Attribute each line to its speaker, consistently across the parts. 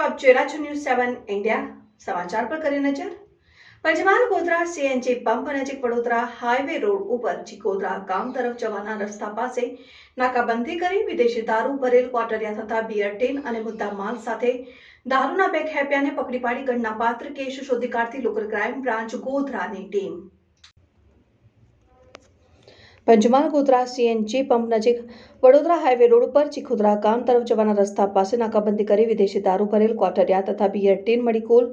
Speaker 1: આપ જોઈ news seven India સમાચાર પર કરી નજર. પંચમહાલ, ગોધરા, સીએનજી પંપ નજીક વડોદરા હાઈવે રોડ ઉપર ચિકોદરા ગામ તરફ જવાના રસ્તા પાસે નાકાબંધી કરી વિદેશી દારૂ, ભરેલ ક્વાટરિયા થતા બિયર ટીન અને મુદ્દા માલ સાથે દારૂના બેગ હેપ્યાને પકડી પાડી ગણના પાત્ર કેસ શોધી કાઢતી local crime branch ગોધરાની team. Panchmahal Godhra CNG pump નજીક વડોદરા હાઈવે રોડ ઉપર ચીખોદરા ગામ તરફ જવાના રસ્તા પાસે નાકાબંધી કરી વિદેશી દારૂ ભરેલ ક્વાટરિયા તથા બિયર ટીન મળી કુલ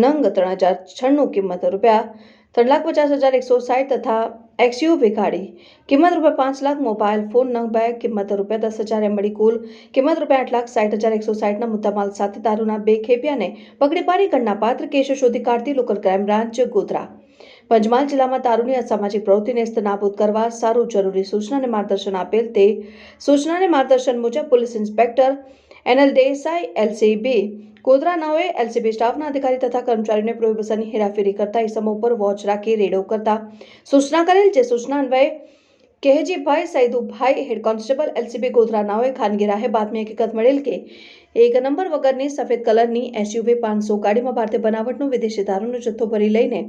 Speaker 1: નંગ ત્રણ હજાર છન્નું કિંમત રૂપિયા, ત્રણ લાખ પચાસ હજાર એકસો સાઠ તથા એક્સયુવી ગાડી. કિંમત રૂપિયા પાંચ લાખ, મોબાઈલ ફોન, નંગ બેગ, કિંમત રૂપિયા દસ હજાર, એમ મળી કુલ કિંમત રૂપિયા આઠ લાખ, સાઠ હજાર એકસો સાઠના મુદ્દામાલ સાથે દારૂના બે ખેપિયાને પકડી પાડી. ગણના પાત્ર કેસો શોધી કાઢતી local crime branch Godhra. Panchmahal જિલ્લામાં દારૂની અસામાજિક પ્રવૃત્તિને નાબૂદ કરવા સારું જરૂરી સૂચના અને માર્ગદર્શન આપેલ તે સૂચના અને માર્ગદર્શન મુજબ police inspector NL Desai LCB Godhra નવે એલસીબી સ્ટાફના અધિકારી તથા કર્મચારીઓને પ્રોહિબિશનની હેરાફેરી કરતા ઇસમો ઉપર વોચ રાખી રેડો કરતા સૂચના કરેલ જે સૂચના અન્વયે કેહજીભાઈ સૈદુભાઈ હેડ કોન્સ્ટેબલ એલસીબી ગોધરા નાઓએ ખાનગી રાહે બાતમી હકીકત મળેલ કે એક નંબર વગરની સફેદ કલરની એસયુવી પાંચસો ગાડીમાં ભારતીય બનાવટનો વિદેશી દારૂનો જથ્થો ભરી લઈને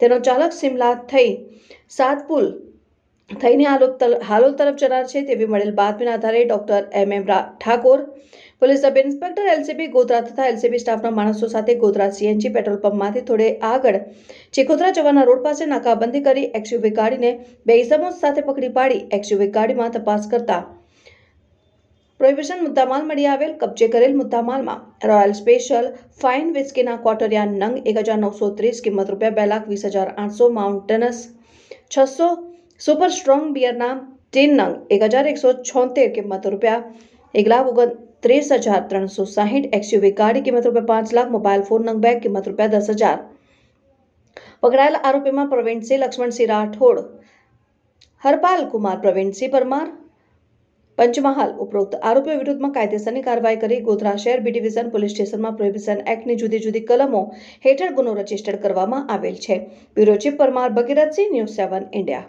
Speaker 1: તેનો ચાલક સિમલા થઈ સાતપુલ થઈને હાલોલ તરફ જનાર છે તેવી મળેલ બાતમીના આધારે doctor M M Thakor, police sub inspector, LCB Godhra તથા એલસીબી સ્ટાફના માણસો સાથે ગોધરા સીએનજી પેટ્રોલ પંપમાંથી થોડે આગળ ચીખોદરા જવાના રોડ પાસે નાકાબંધી કરી એક્સયુવી ગાડીને બે ઇસમો સાથે પકડી પાડી એક્સયુવી ગાડીમાં તપાસ કરતા. પ્રોહિબિશન મુદ્દામાલ મળી આવેલ કબજે કરેલ મુદ્દામાલમાં રોયલ સ્પેશિયલ ફાઇન વિસ્કીના ક્વાર્ટરિયા નંગ એક હજાર નવસો ત્રીસ કિંમત રૂપિયા બે લાખ વીસ હજાર આઠસો માઉન્ટેનસ છસો સુપર સ્ટ્રોંગ બિયરના ટીન નંગ એક હજાર એકસો છોતેર કિંમત રૂપિયા, એક લાખ ઓગણત્રીસ હજાર ત્રણસો સાહીઠ એક્સયુવી ગાડી કિંમત રૂપિયા પાંચ લાખ, મોબાઈલ ફોન નંગ બેગ કિંમત રૂપિયા દસ હજાર. પકડાયેલા આરોપીમાં પ્રવીણસિંહ લક્ષ્મણસિંહ રાઠોડ, હરપાલ કુમાર પ્રવીણસિંહ પરમાર, પંચમહાલ ઉપરોક્ત આરોપીઓ વિરુદ્ધમાં કાયદેસરની કાર્યવાહી કરી ગોધરા શહેર બી ડિવિઝન પોલીસ સ્ટેશનમાં પ્રોહિબિશન એક્ટની જુદી જુદી કલમો હેઠળ ગુનો રજિસ્ટર કરવામાં આવેલ છે. Bureau chief Parmar Bhagirathsinh, news seven India.